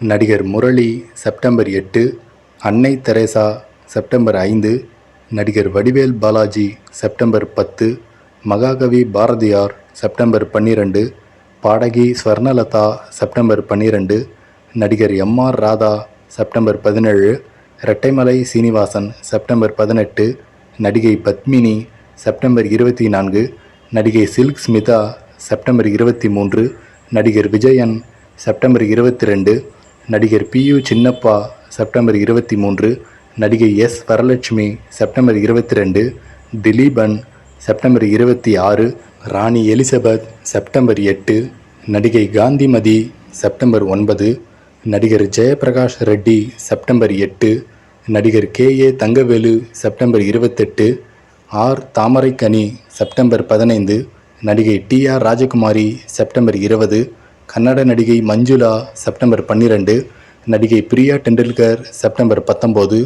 நடிகர் முரளி செப்டம்பர் எட்டு. அன்னை தெரேசா செப்டம்பர் ஐந்து. நடிகர் வடிவேல் பாலாஜி செப்டம்பர் பத்து. மகாகவி பாரதியார் செப்டம்பர் பன்னிரெண்டு. பாடகி ஸ்வர்ணலதா செப்டம்பர் பன்னிரெண்டு. நடிகர் எம் ஆர் ராதா செப்டம்பர் பதினேழு. ரெட்டைமலை சீனிவாசன் செப்டம்பர் பதினெட்டு. நடிகை பத்மினி செப்டம்பர் இருபத்தி நான்கு. நடிகை சில்க் ஸ்மிதா செப்டம்பர் இருபத்தி மூன்று. நடிகர் விஜயன் செப்டம்பர் இருபத்தி ரெண்டு. நடிகர் பியு சின்னப்பா செப்டம்பர் இருபத்தி மூன்று. நடிகை எஸ் வரலட்சுமி செப்டம்பர் இருபத்தி ரெண்டு. திலீபன் செப்டம்பர் இருபத்தி ஆறு. ராணி எலிசபெத் செப்டம்பர் எட்டு. நடிகை காந்திமதி செப்டம்பர் ஒன்பது. நடிகர் ஜெயபிரகாஷ் ரெட்டி செப்டம்பர் எட்டு. நடிகர் கே ஏ தங்கவேலு செப்டம்பர் இருபத்தெட்டு. ஆர் தாமரைக்கனி செப்டம்பர் பதினைந்து. நடிகை டி ஆர் ராஜகுமாரி செப்டம்பர் இருபது. கன்னட நடிகை மஞ்சுளா செப்டம்பர் பன்னிரெண்டு. நடிகை பிரியா டெண்டுல்கர் செப்டம்பர் பத்தொம்போது.